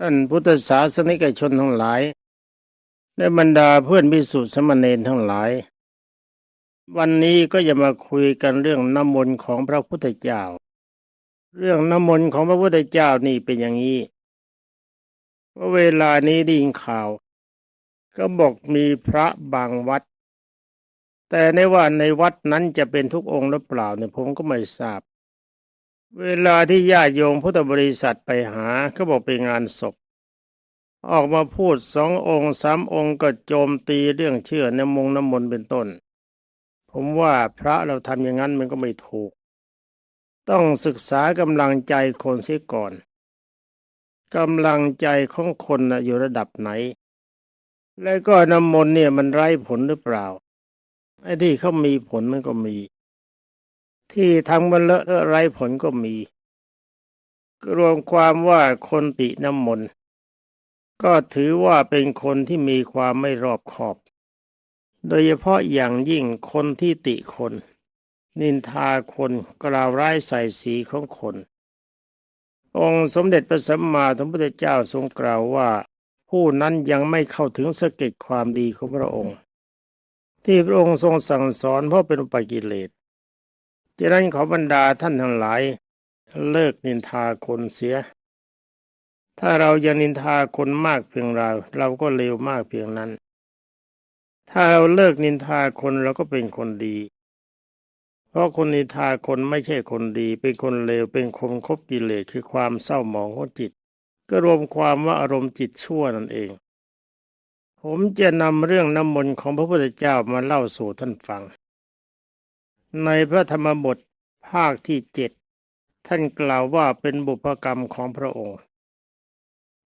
ท่านพุทธศาสนิกชนทั้งหลาย และบรรดาเพื่อนพิสุสมณเณรทั้งหลาย วันนี้ก็จะมาคุยกันเรื่องน้ำมนต์ของพระพุทธเจ้า เรื่องน้ำมนต์ของพระพุทธเจ้านี่เป็นอย่างนี้ว่าเวลานี้ได้ยินข่าว ก็บอกมีพระบางวัด แต่ในว่าในวัดนั้นจะเป็นทุกองค์หรือเปล่าเนี่ยผมก็ไม่ทราบ เวลาที่ญาติโยมพุทธบริษัทไปหาก็บอกเป็นงานศพ ออกมาพูดสององค์สามองค์ก็โจมตีเรื่องเชื่อในมงน้ำมนต์เป็นต้น ผมว่าพระเราทำอย่างนั้นมันก็ไม่ถูก ต้องศึกษากำลังใจคนเสียก่อนกำลังใจของคนนะอยู่ระดับไหน และก็น้ำมนต์เนี่ยมันไร้ผลหรือเปล่าไอ้ที่เขามีผลมันก็มี ที่ทำมันเลอะเทอะไร้ผลก็มี รวมความว่าคนติน้ำมนต์ก็ถือว่าเป็นคนที่มีความไม่รอบคอบ โดยเฉพาะอย่างยิ่งคนที่ติคน นินทาคนกล่าวร้ายใส่สีของคน องค์สมเด็จพระสัมมาสัมพุทธเจ้าทรงกล่าวว่า ผู้นั้นยังไม่เข้าถึงสเก็ดความดีของพระองค์ ที่พระองค์ทรงสั่งสอนเพราะเป็นปกิเลส ดังนั้นขอบรรดาท่านทั้งหลาย เลิกนินทาคนเสีย ถ้าเรายังนินทาคนมากเพียงเรา เราก็เลวมากเพียงนั้น ถ้าเราเลิกนินทาคนเราก็เป็นคนดี เพราะคนนินทาคนไม่ใช่คนดี เป็นคนเลวเป็นคนคบกิเลสคือความเศร้าหมองของจิต ก็รวมความว่าอารมณ์จิตชั่วนั่นเอง ผมจะนำเรื่องน้ำมนต์ของพระพุทธเจ้ามาเล่าสู่ท่านฟัง ในพระธรรมบทภาคที่เจ็ดท่านกล่าวว่าเป็นบุพกรรมของพระองค์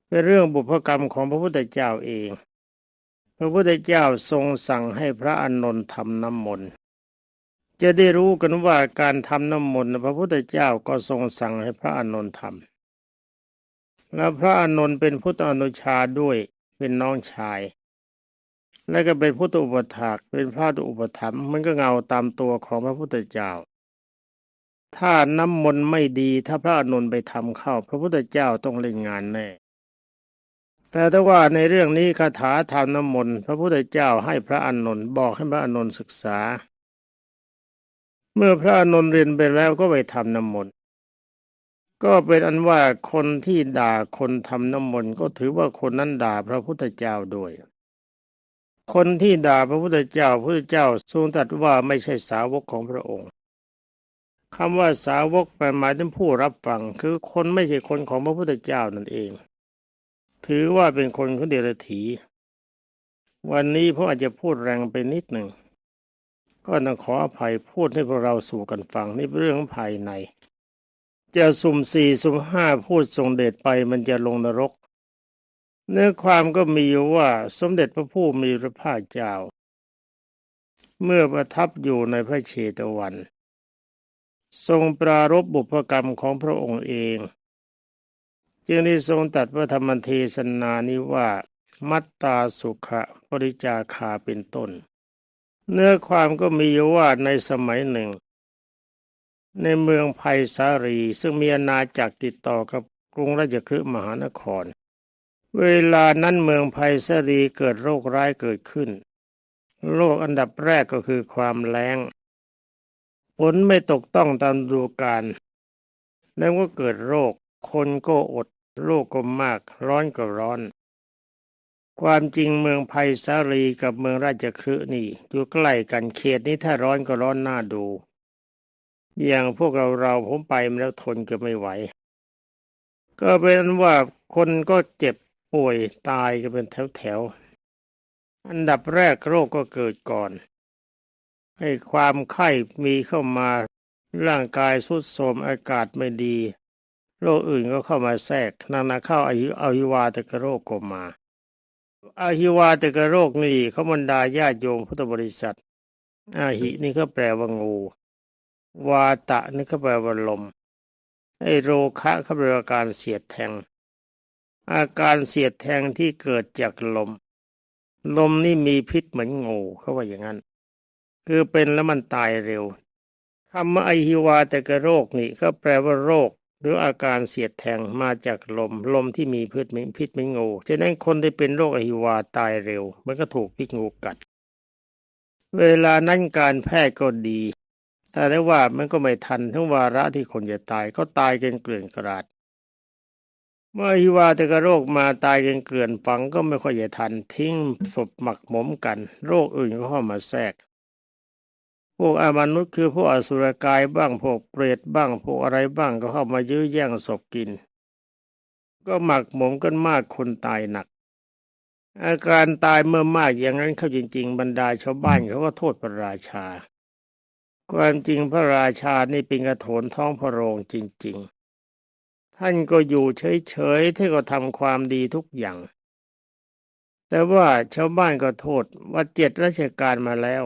เป็นเรื่องบุพกรรมของพระพุทธเจ้าเอง พระพุทธเจ้าทรงสั่งให้พระอานนท์ทำน้ำมนต์จะได้รู้กันว่าการทำน้ำมนต์พระพุทธเจ้าก็ทรงสั่งให้พระอานนท์ทำและพระอานนท์เป็นพุทธอนุชาด้วยเป็นน้องชาย และก็เป็นพุทธอุปถากเป็นพระอุปถัมภ์มันก็เงาตามตัวของพระพุทธเจ้า ถ้าน้ำมนต์ไม่ดีถ้าพระอานนไปทำเข้า พระพุทธเจ้าต้องเล่นงานแน่ แต่ถ้าว่าในเรื่องนี้คาถาทำน้ำมนต์พระพุทธเจ้าให้พระอานนบอกให้พระอานนศึกษา เมื่อพระอานนเรียนไปแล้วก็ไปทำน้ำมนต์ก็เป็นอันว่าคนที่ด่าคนทำน้ำมนต์ก็ถือว่าคนนั้นด่าพระพุทธเจ้าด้วย คนที่ด่าพระพุทธเจ้าพระพุทธเจ้าทรงตรัสว่าไม่ใช่สาวกของพระองค์คำว่าสาวกแปลหมายถึงผู้รับฟังคือคนไม่ใช่คนของพระพุทธเจ้านั่นเอง ถือว่าเป็นคนของเดรัจฉีวันนี้ผมอาจจะพูดแรงไปนิดหนึ่ง ก็ต้องขออภัยพูดให้พวกเราสู่กันฟังนี่เป็นเรื่องภายใน จะสุ่มสี่สุ่มห้าพูดทรงเดชไปมันจะลงนรก เนื้อความก็มีว่าสมเด็จพระผู้มีพระภาคเจ้า เมื่อประทับอยู่ในพระเชตวัน ทรงปรารบบุพกรรมของพระองค์เอง จึงได้ทรงตัดพระธรรมเทศนานี้ว่ามัตตาสุขะปริจาคาเป็นต้น เนื้อความก็มีว่าในสมัยหนึ่ง ในเมืองไผ่สารีซึ่งมีอาณาจักรติดต่อกับกรุงราชคฤห์มหานคร เวลานั้นเมืองไผ่สรีเกิดโรคร้ายเกิดขึ้น โรคอันดับแรกก็คือความแล้งฝนไม่ตกต้องตามดูกาลแล้วก็เกิดโรค คนก็อด โรคก็มาก ร้อนก็ร้อน ความจริงเมืองไผ่สารีกับเมืองราชคฤห์นี่อยู่ใกล้กันเขตนี้ถ้าร้อนก็ร้อนน่าดู อย่างพวกเราเราผมไปมาแล้วทนก็ไม่ไหว ก็เป็นว่าคนก็เจ็บ ป่วยตายกันเป็นแถวๆอันดับแรกโรคก็เกิดก่อน ให้ความไข้มีเข้ามา ร่างกายสุดโทรมอากาศไม่ดี โรคอื่นก็เข้ามาแทรกนานาเข้าอายุอายุวาตกโรคก็มาอาหิวาตกโรคนี่เขาบรรดาญาติโยมพุทธบริษัท อาหินี่ก็แปลว่างู วาตะนี่ก็แปลว่าลมไอโรคะเขาแปลว่าการเสียดแทง อาการเสียดแทงที่เกิดจากลม ลมนี่มีพิษเหมือนงูเขาว่าอย่างนั้น คือเป็นแล้วมันตายเร็วคำว่าไอหิวาแต่กโรคนี่ก็แปลว่าโรค หรืออาการเสียดแทงมาจากลม ลมที่มีพิษเหม็นพิษเหม็นงูฉะนั้นคนที่เป็นโรคอหิวาตายเร็ว มันก็ถูกพิษงูกัด เวลานั้นการแพทย์ก็ดีแต่ได้ว่ามันก็ไม่ทันทั้งวาระที่คนจะตายก็ตายกันเกลื่อนกราด เมื่ออหิวาตกโรคมาตายกันเกลื่อนฝังก็ไม่ค่อยจะทันทิ้งศพหมักหมมกัน โรคอื่นก็เข้ามาแทรก พวกอามนุษย์คือพวกอสุรกายบ้างพวกเปรตบ้างพวกอะไรบ้างก็เข้ามายื้อแย่งศพกิน ก็หมักหมมกันมากคนตายหนัก อาการตายเมื่อมากอย่างนั้นเข้าจริง ๆ บรรดาชาวบ้านเขาก็โทษพระราชา ความจริงพระราชานี่เป็นกระโถนท้องพระโรงจริง ๆ ท่านก็อยู่เฉยๆท่านก็ทำความดีทุกอย่าง แต่ว่าชาวบ้านก็โทษว่าเจ็ดราชการมาแล้ว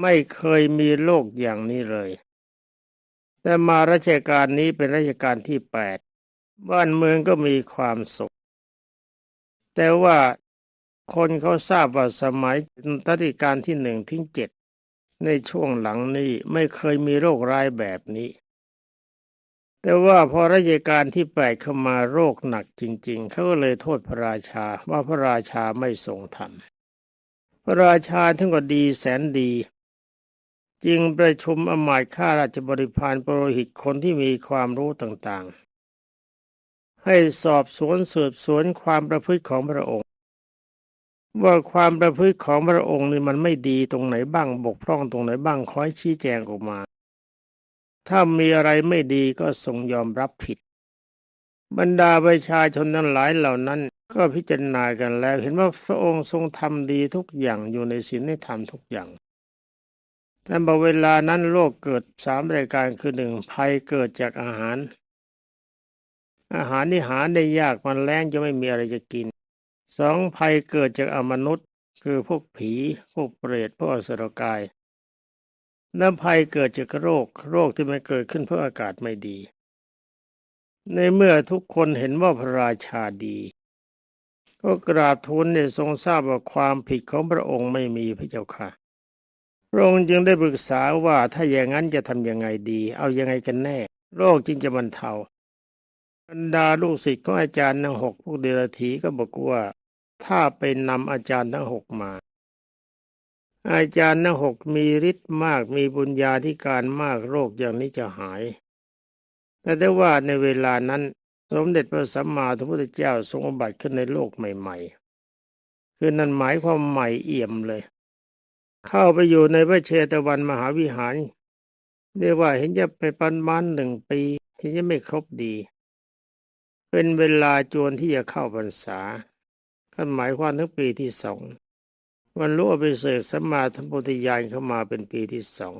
ไม่เคยมีโรคอย่างนี้เลย แต่มาราชการนี้เป็นราชการที่แปดบ้านเมืองก็มีความสุข แต่ว่าคนเขาทราบว่าสมัยรัชกาลที่หนึ่งถึงเจ็ดในช่วงหลังนี้ไม่เคยมีโรคร้ายแบบนี้ แต่ว่าพอราชการที่แปดเข้ามาโรคหนักจริง ๆ เขาก็เลยโทษพระราชาว่าพระราชาไม่ทรงธรรม พระราชาทั้งก็ดีแสนดี จึงประชุมอำมาตย์ข้าราชบริพารปรโรหิตคนที่มีความรู้ต่างๆ ให้สอบสวนสืบสวนความประพฤติของพระองค์ ว่าความประพฤติของพระองค์นี่มันไม่ดีตรงไหนบ้างบกพร่องตรงไหนบ้างคอยชี้แจงออกมา ถ้ามีอะไรไม่ดีก็ทรงยอมรับผิด บรรดาประชาชนนั้นหลายเหล่านั้น ก็พิจารณากันแล้ว เห็นว่าพระองค์ทรงทำดีทุกอย่างอยู่ในศีลในธรรมทุกอย่างแต่บอเวลานั้นโรคเกิดสามรายการคือหนึ่งภัยเกิดจากอาหาร อาหารที่หาได้ยากมันแรงจะไม่มีอะไรจะกินสองภัยเกิดจากอมนุษย์ คือพวกผี พวกเปรตพวกอสรกาย น้ำภัยเกิดจากโรค โรคที่มันเกิดขึ้นเพราะอากาศไม่ดี ในเมื่อทุกคนเห็นว่าพระราชาดี ก็กราบทูลเนี่ยทรงทราบว่าความผิดของพระองค์ไม่มีพระเจ้าค่ะ พระองค์จึงได้ปรึกษาว่าถ้าอย่างนั้นจะทำยังไงดี เอายังไงกันแน่ โรคจึงจะบรรเทาบรรดาลูกศิษย์ของอาจารย์ทั้งหกพวกเดรัจฉีก็บอกว่า ถ้าไปนำอาจารย์ทั้งหกมา อาจารย์ทั้งหกมีฤทธิ์มากมีบุญญาธิการมากโรคอย่างนี้จะหาย แต่ได้ว่าในเวลานั้นสมเด็จพระสัมมาสัมพุทธเจ้าทรงอบัติขึ้นในโลกใหม่ ๆ คือนั่นหมายความใหม่เอี่ยมเลย เข้าไปอยู่ในพระเชตวันมหาวิหารเรียกว่าเห็นจะไปประมาณหนึ่งปีเห็นจะไม่ครบดี เป็นเวลาจวนที่จะเข้าพรรษาก็หมายความถึงปีที่สอง วันรู้อภิเศษสัมมาทัมพุทธญาณเข้ามาเป็นปีที่สอง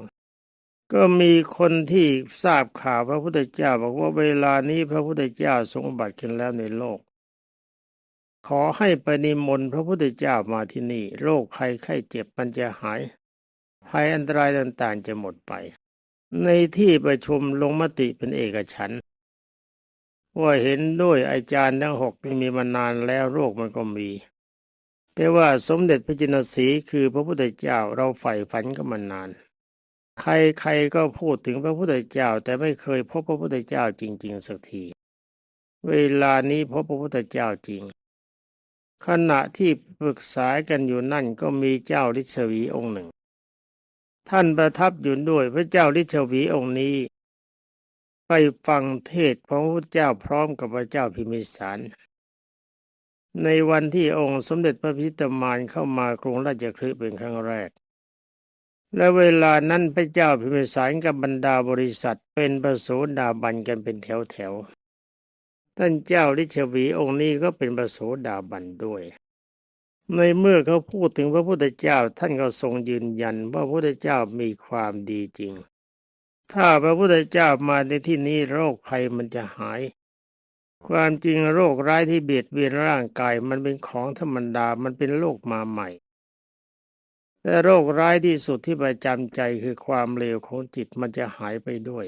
ก็มีคนที่ทราบข่าวพระพุทธเจ้า บอกว่าเวลานี้พระพุทธเจ้าทรงบัติขึ้นแล้วในโลก ขอให้ไปนิมนต์พระพุทธเจ้ามาที่นี่ โรคภัยไข้เจ็บมันจะหายภัยอันตรายต่างๆจะหมดไป ในที่ประชุมลงมติเป็นเอกฉันท์ว่าเห็นด้วยอาจารย์ทั้งหกที่มีมานานแล้วโรคมันก็มี แต่ว่าสมเด็จพระจินสีคือพระพุทธเจ้าเราใฝ่ฝันก็มานาน ใครๆก็พูดถึงพระพุทธเจ้า แต่ไม่เคยพบพระพุทธเจ้าจริง ๆ สักที เวลานี้พบพระพุทธเจ้าจริง ขณะที่ปรึกษากันอยู่นั่นก็มีเจ้าฤทธวีองค์หนึ่ง ท่านประทับอยู่ด้วยพระเจ้าฤทธวีองค์นี้ ไปฟังเทศของพระพุทธเจ้าพร้อมกับพระเจ้าพิมิสาร ในวันที่องค์สมเด็จพระพิตามานเข้ามากรุงราชคฤห์เป็นครั้งแรก และเวลานั้นพระเจ้าพิมพิสารกับบรรดาบริษัทเป็นประโสดาบันกันเป็นแถวแถวท่านเจ้าฤชวีองค์นี้ก็เป็นประโสดาบันด้วย ในเมื่อเขาพูดถึงพระพุทธเจ้าท่านก็ทรงยืนยันว่าพระพุทธเจ้ามีความดีจริง ถ้าพระพุทธเจ้ามาในที่นี้โรคภัยมันจะหาย ความจริงโรคร้ายที่เบียดเบียนร่างกายมันเป็นของธรรมดา มันเป็นโรคมาใหม่ แต่โรคร้ายที่สุดที่ประจำใจคือความเลวของจิตมันจะหายไปด้วย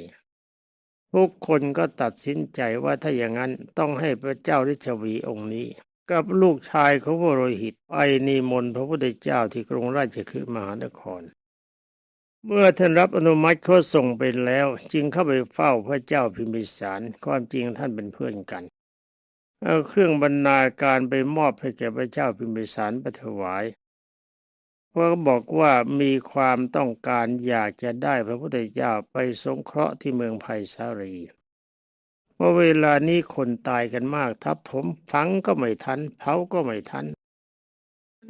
ทุกคนก็ตัดสินใจว่าถ้าอย่างนั้นต้องให้พระเจ้าฤชวีองค์นี้ กับลูกชายของวโรหิตไปนิมนต์พระพุทธเจ้าที่กรุงราชคฤห์มหานคร เมื่อท่านรับอนุมัติเขาส่งไปแล้ว จึงเข้าไปเฝ้าพระเจ้าพิมพิสารความจริงท่านเป็นเพื่อนกันเอาเครื่องบรรณาการไปมอบให้แก่พระเจ้าพิมพิสารไปถวายเพราะบอกว่ามีความต้องการอยากจะได้พระพุทธเจ้าไปสงเคราะห์ที่เมืองไผ่สาลีเพราะเวลานี้คนตายกันมากทับถมฝังก็ไม่ทันเผาก็ไม่ทัน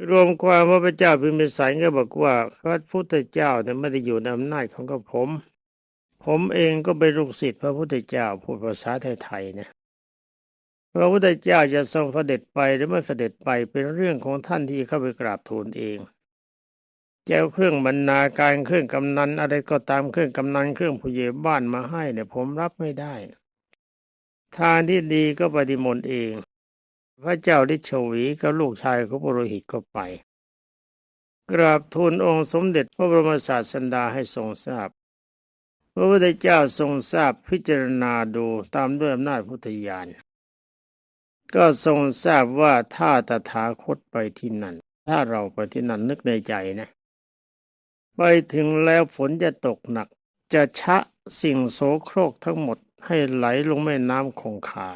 รวมความว่าพระเจ้าพิมพิสารก็บอกว่าพระพุทธเจ้าเนี่ยไม่ได้อยู่ในอำนาจของกระผม ผมเองก็เป็นลูกศิษย์พระพุทธเจ้าพูดภาษาไทยๆนะพระพุทธเจ้าจะทรงเสด็จไปหรือไม่เสด็จไปเป็นเรื่องของท่านที่เข้าไปกราบทูลเองแจ้วเครื่องบรรณาการเครื่องกำนันอะไรก็ตามเครื่องกำนันเครื่องผู้ใหญ่บ้านมาให้เนี่ยผมรับไม่ได้ ทานที่ดีก็ปฏิมนเอง พระเจ้าลิชวีกับลูกชายของปุโรหิตก็ไป กราบทูลองค์สมเด็จพระบรมศาสดาให้ทรงทราบ พระพุทธเจ้าทรงทราบพิจารณาดูตามด้วยอำนาจพุทธญาณก็ทรงทราบว่าถ้าตถาคตไปที่นั่น ถ้าเราไปที่นั่นนึกในใจนะ ไปถึงแล้วฝนจะตกหนัก จะชะสิ่งโสโครกทั้งหมดให้ไหลลงแม่น้ำคงคา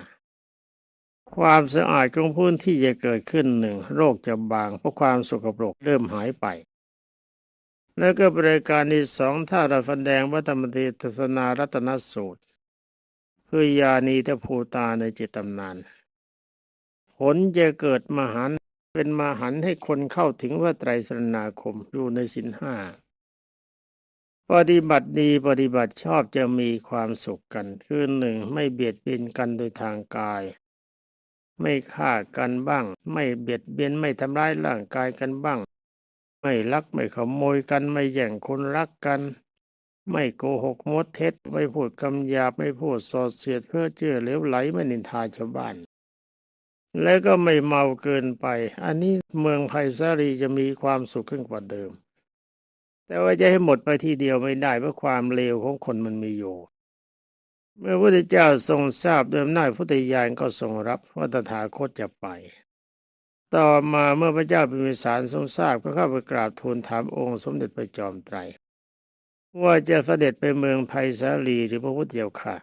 ความสะอาดของพื้นที่จะเกิดขึ้นหนึ่งโรคจะบางเพราะความสกปรกเริ่มหายไป แล้วก็บริการที่สองถ้าเราแสดงวัตมติทศนารัตนสูตรคือยานีทภูตาในจิตตำนาน ผลจะเกิดมหันเป็นมหันให้คนเข้าถึงว่าไตรสรณาคมอยู่ในสินห้าปฏิบัติดีปฏิบัติชอบจะมีความสุขกัน คือหนึ่งไม่เบียดเบียนกันโดยทางกาย ไม่ฆ่ากันบ้าง ไม่เบียดเบียนไม่ทำร้ายร่างกายกันบ้าง ไม่ลักไม่ขโมยกันไม่แย่งคนรักกัน ไม่โกหกมดเท็จ ไม่พูดคำหยาบไม่พูดสอดเสียดเพื่อเจือเลวไหลไม่นินทาชาวบ้าน และก็ไม่เมาเกินไป อันนี้เมืองไผ่สาลีจะมีความสุขขึ้นกว่าเดิม แต่ว่าจะให้หมดไปทีเดียวไม่ได้เพราะความเลวของคนมันมีอยู่ เมื่อพระพุทธเจ้าทรงทราบด้วยอำนาจพุทธญาณก็ทรงรับว่าตถาคตจะไป ต่อมาเมื่อพระเจ้าพิมพิสารทรงทราบก็เข้าไปกราบทูลถามองค์สมเด็จพระจอมไตร ว่าจะเสด็จไปเมืองไผ่สาลีหรือพระพุทธเจ้าค่ะ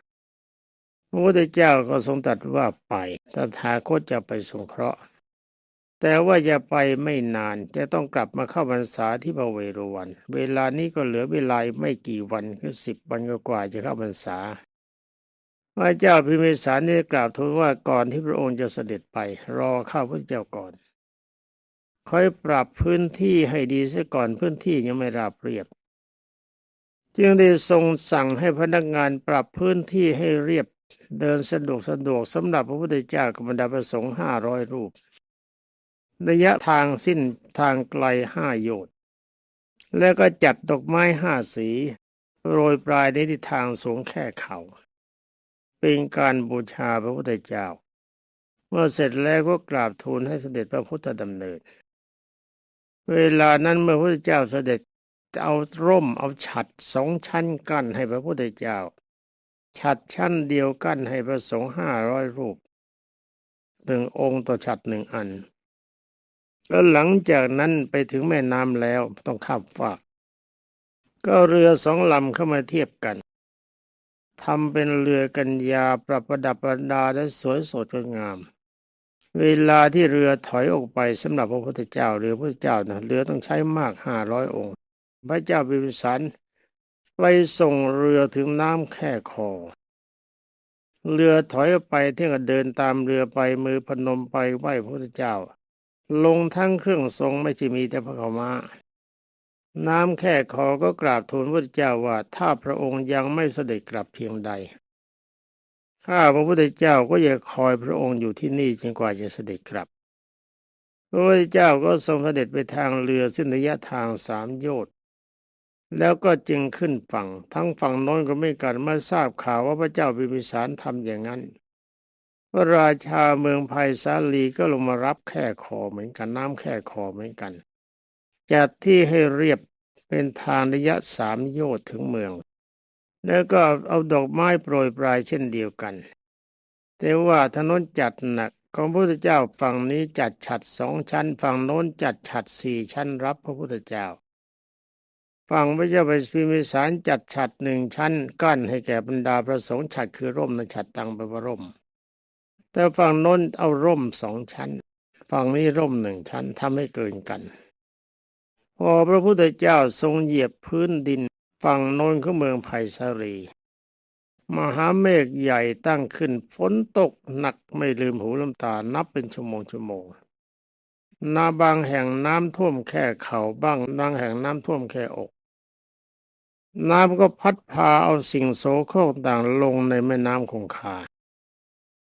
พระพุทธเจ้าก็ทรงตรัสว่าไปตถาคตจะไปสงเคราะห์ แต่ว่าจะไปไม่นานจะต้องกลับมาเข้าพรรษาที่พระเวรวัน เวลานี้ก็เหลือเวลาไม่กี่วันคือสิบวันกว่าจะเข้าพรรษา พระเจ้าพิมพิสารได้กราบทูลว่าก่อนที่พระองค์จะเสด็จไป รอข้าพระเจ้าก่อนคอยปรับพื้นที่ให้ดีเสียก่อนพื้นที่ยังไม่ราบเรียบ จึงได้ทรงสั่งให้พนักงานปรับพื้นที่ให้เรียบเดินสะดวกสะดวกสำหรับพระพุทธเจ้ากับบรรดาพระสงฆ์ห้าร้อยรูป ระยะทางสิ้นทางไกลห้าโยชน์แล้วก็จัดดอกไม้ห้าสี โรยปลายในทิศทางสูงแค่เขา่า เป็นการบูชาพระพุทธเจ้า เมื่อเสร็จแล้วก็กราบทูลให้เสด็จพระพุทธดำเนิน เวลานั้นเมื่อพระพุทธเจ้าเสด็จเอาร่มเอาฉัดสองชั้นกั้นให้พระพุทธเจ้า ฉัดชั้นเดียวกั้นให้พระสงฆ์ห้าร้อยรูปหนึ่งองค์ต่อฉัดหนึ่งอัน แล้วหลังจากนั้นไปถึงแม่น้ำแล้วต้องข้ามฟาก ก็เรือสองลำเข้ามาเทียบกัน ทำเป็นเรือกัญญาปรับประดับประดาและสวยสดงดงาม เวลาที่เรือถอยออกไปสำหรับพระพุทธเจ้าเรือพระเจ้านะเรือต้องใช้มากห้าร้อยองค์ พระเจ้าพิมพิสารไปส่งเรือถึงน้ำแค่คอ เรือถอยออกไปเที่ยงก็เดินตามเรือไปมือพนมไปไหว้พระพุทธเจ้า ลงทั้งเครื่องทรงไม่ใช่มีแต่พระขาวมา น้ำแค่คอก็กราบทูลพระเจ้าว่าถ้าพระองค์ยังไม่เสด็จกลับเพียงใด ข้าพระพุทธเจ้าก็จะคอยพระองค์อยู่ที่นี่จนกว่าจะเสด็จกลับ พระพุทธเจ้าก็ทรงเสด็จไปทางเรือสิ้นระยะทางสามโยชน์แล้วก็จึงขึ้นฝั่ง ทั้งฝั่งโน้นก็ไม่กันเมื่อทราบข่าวว่าพระเจ้าพิมพิสารทำอย่างนั้นพระราชาเมืองไผ่สาลีก็ลงมารับแค่คอเหมือนกันน้ำแค่คอเหมือนกัน จัดที่ให้เรียบเป็นทางระยะสามโยชน์ถึงเมือง แล้วก็เอาดอกไม้โปรยปลายเช่นเดียวกัน แต่ว่าถนนจัดหนักของพระพุทธเจ้าฝั่งนี้จัดฉัดสองชั้น ฝั่งโน้นจัดฉัดสี่ชั้นรับพระพุทธเจ้า ฝั่งพระเจ้าไปพิมิสารจัดฉัดหนึ่งชั้น กั้นให้แก่บรรดาพระสงฆ์ฉัดคือร่มนะฉัดตังไปว่าร่ม แต่ฝั่งโน้นเอาร่มสองชั้น ฝั่งนี้ร่มหนึ่งชั้นทำให้เกินกัน พอพระพุทธเจ้าทรงเหยียบพื้นดินฝั่งโน้นของเมืองไผ่สาลีมหาเมฆใหญ่ตั้งขึ้นฝนตกหนักไม่ลืมหูลืมตานับเป็นชั่วโมงชั่วโมงนาบางแห่งน้ำท่วมแค่เข่าบ้างบางแห่งน้ำท่วมแค่อก น้ำก็พัดพาเอาสิ่งโสโครกต่างลงในแม่น้ำคงคา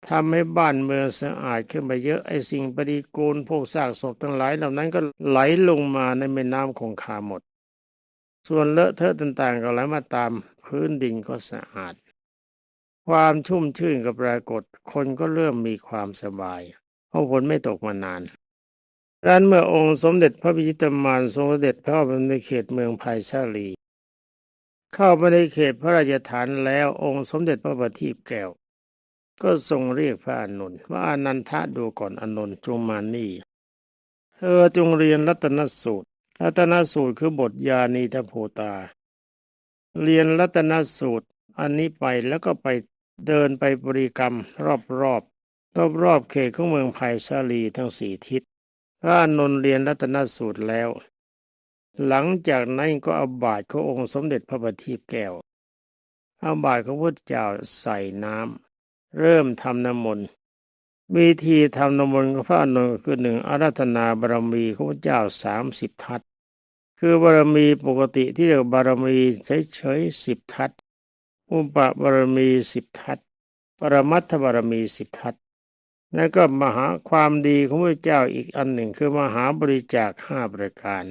ทำให้บ้านเมืองสะอาดขึ้นไปเยอะไอ้สิ่งปฏิกูลพวกซากศพทั้งหลายเหล่านั้นก็ไหลลงมาในแม่น้ำคงคาหมด ส่วนเลอะเทอะต่างๆ ก็ไหลมาตามพื้นดินก็สะอาด ความชุ่มชื่นก็ปรากฏ คนก็เริ่มมีความสบาย เพราะฝนไม่ตกมานานดังนั้นเมื่อองค์สมเด็จพระพิชิตมารทรงเสด็จเข้าไปในเขตเมืองไผ่ชาลี เข้าไปในเขตพระราชฐานแล้วองค์สมเด็จพระบัณฑิตแก้ว ก็ทรงเรียกพระอานนว่าอนันทะดูก่อนอานนจงมานี่ เธอจงเรียนรัตนสูตร รัตนสูตรคือบทยานีทโพตา เรียนรัตนสูตร อันนี้ไปแล้วก็ไปเดินไปบริกรรม รอบรอบรอบรอบเขตของเมืองไผ่ชาลีทั้งสี่ทิศ พระอนนท์เรียนรัตนสูตรแล้ว หลังจากนั้นก็เอาบาตรขององค์สมเด็จพระบัณฑิตแก้ว เอาบาตรของพระเจ้าใส่น้ำ เริ่มทำน้ำมนต์วิธีทำน้ำมนต์ของพระอานนท์คือหนึ่งอาราธนาบารมีของพระเจ้าสามสิบทัศคือบารมีปกติที่เรียกบารมีเฉยๆสิบทัศอุปบารมีสิบทัศปรมัตถบารมีสิบทัศแล้วก็มหาความดีของพระเจ้าอีกอันหนึ่งคือมหาบริจาคห้าประการ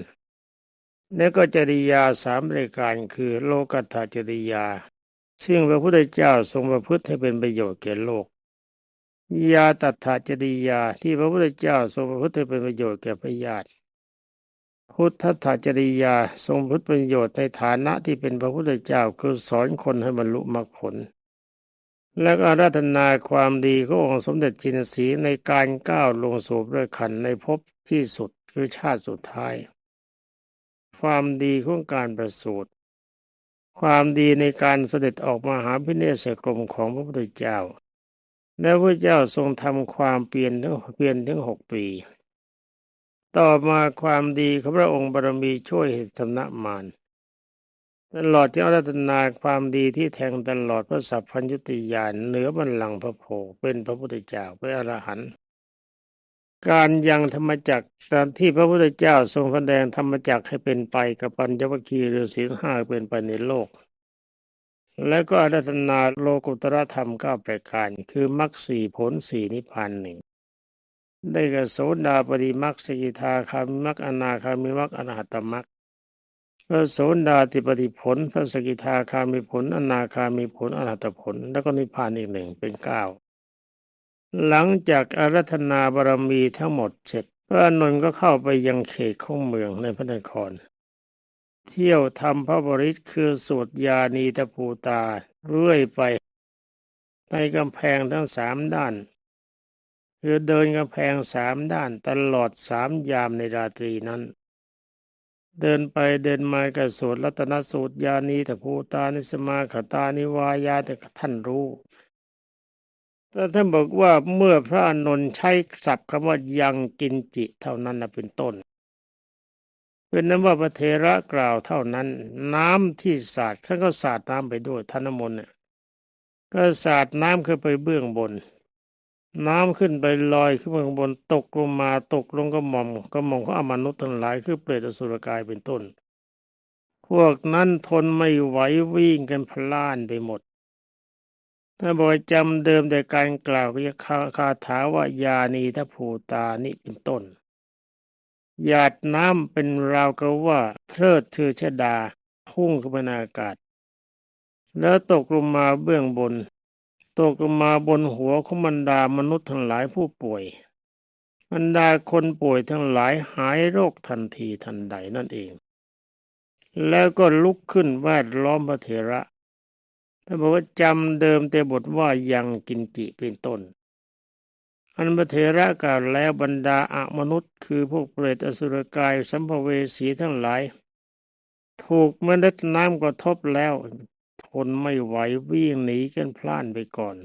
แล้วก็จริยาสามรายการคือโลกัตถจริยา ซึ่งพระพุทธเจ้าทรงประพฤติให้เป็นประโยชน์แก่โลก ยาตัตถจริยาที่พระพุทธเจ้าทรงประพฤติให้เป็นประโยชน์แก่พญาติพุทธถาจริยาทรงพุทธประโยชน์ในฐานะที่เป็นพระพุทธเจ้าคือสอนคนให้บรรลุมรรคผล และก็อาราธนาความดีขององค์สมเด็จจินสีในการก้าวลงสู่พระขันในภพที่สุดคือชาติสุดท้าย ความดีของการประสูติ ความดีในการเสด็จออกมาหาพิเนศกรมของพระพุทธเจ้า และพระเจ้าทรงทำความเปลี่ยนถึงเปลี่ยนถึงหกปี ต่อมาความดีของพระองค์บารมีช่วยเหตุสำนักมารตลอดที่อารัตนาความดีที่แทงตลอดพระสัพพัญญุติญาณเหนือบัลลังก์พระโพเป็นพระพุทธเจ้าเป็นอรหันต์ การยังธรรมจักรตามที่พระพุทธเจ้าทรงแสดงธรรมจักรให้เป็นไปกับปัญญวคีหรือศีลห้าเป็นไปในโลก และก็อารัตนาโลกุตรธรรมเก้าประการคือมรรคสี่ผลสี่นิพพานหนึ่งได้กับโสดาปฏิมรรคสกิทาคามิมรรคอนาคามิมรรคอรหัตตมรรคพระโสดาติปฏิผลพระสกิทาคามิผล อนาคามิผลอรหัตผล แล้วก็นิพพานอีกหนึ่งเป็นเก้า หลังจากอารัธนาบารมีทั้งหมดเสร็จ พระนนท์ก็เข้าไปยังเขตของเมืองในพระนคร เที่ยวทำพระบริตรคือสวดยานีตะภูตาเรื่อยไปในกำแพงทั้งสามด้าน คือเดินกำแพงสามด้านตลอดสามยามในราตรีนั้น เดินไปเดินมากับสวดรัตนสูตรยานีตะภูตานิสมาขตานิวายาแต่ท่านรู้ แต่ท่านบอกว่าเมื่อพระนนท์ใช้ศัพท์คำว่ายังกินจิเท่านั้นนะเป็นต้น เป็นนั้นว่าพระเทระกล่าวเท่านั้น น้ำที่สาดท่านก็สาดน้ำไปด้วยท่านมนต์เนี่ยก็สาดน้ำขึ้นไปเบื้องบน น้ำขึ้นไปลอยขึ้นไปข้างบนตกลงมาตกลงกระหม่อมกระหม่อมของอมนุษย์ทั้งหลายคือเปรตอสุรกายเป็นต้น พวกนั้นทนไม่ไหววิ่งกันพล่านไปหมด ถ้าบอกจำเดิมแต่การกล่าวก็จะคาคาถาว่ายานีทภูตานี่เป็นต้น หยาดน้ำเป็นราวกับว่าเทิดเือชดาพุ่งขึ้นไปในอากาศ แล้วตกลงมาเบื้องบน ตกลงมาบนหัวของบรรดามนุษย์ทั้งหลายผู้ป่วย บรรดาคนป่วยทั้งหลายหายโรคทันทีทันใดนั่นเอง แล้วก็ลุกขึ้นแวดล้อมพระเถระ ท่านบอกว่าจำเดิมแต่บทว่ายังกินจิเป็นต้น อันพระเถระกล่าวแล้วบรรดาอมนุษย์คือพวกเปรตอสุรกายสัมภเวสีทั้งหลาย ถูกเมล็ดน้ำกระทบแล้ว ทนไม่ไหววิ่งหนีกันพล่านไปก่อน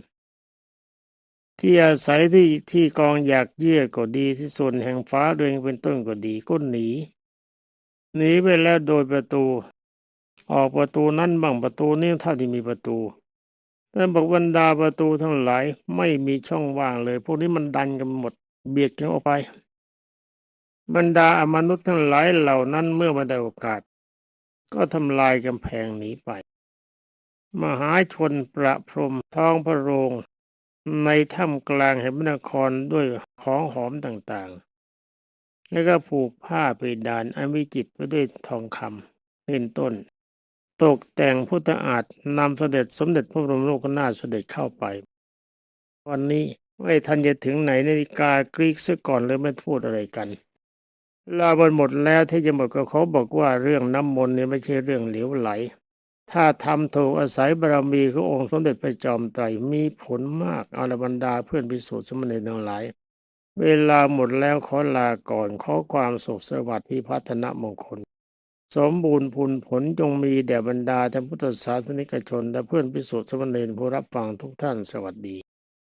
ที่อาศัยที่ที่กองอยากเยื่อก็ดีที่ส่วนแห่งฟ้าเรืองเป็นต้นก็ดีก็หนีหนีไปแล้วโดยประตู ออกประตูนั้นบ้างประตูนี้เท่าที่มีประตูแต่บอกบรรดาประตูทั้งหลายไม่มีช่องว่างเลย พวกนี้มันดันกันหมดเบียดกันออกไป บรรดาอมนุษย์ทั้งหลายเหล่านั้นเมื่อมาได้โอกาส ก็ทำลายกำแพงหนีไป มหาชนประพรมท้องพระโรงในถ้ำกลางแห่งพระนครด้วยของหอมต่างๆ แล้วก็ผูกผ้าไปดานอันวิจิตรไปด้วยทองคำเป็นต้น ตกแต่งพุทธอาฏนำเสด็จสมเด็จพระบรมโลกนาถเสด็จเข้าไป วันนี้ไม่ทันจะถึงไหนนาฬิกากรีกซะก่อนเลยไม่พูดอะไรกันลาบนหมดแล้วที่จะหมดก็เขาบอกว่าเรื่องน้ำมนต์เนี่ยไม่ใช่เรื่องเหลวไหล ถ้าทำถูกอาศัยบารมีขององค์สมเด็จพระจอมไตรมีผลมากอาลบรรดาเพื่อนพิสูจน์สมณีทั้งหลาย เวลาหมดแล้วขอลาก่อนขอความสุขสวัสดิ์พิพัฒนมงคล สมบูรณ์ผลผลจงมีแด่บรรดาท่านพุทธศาสนิกชน และเพื่อนพิสุทธิ์สมณีผู้รับฟังทุกท่านสวัสดี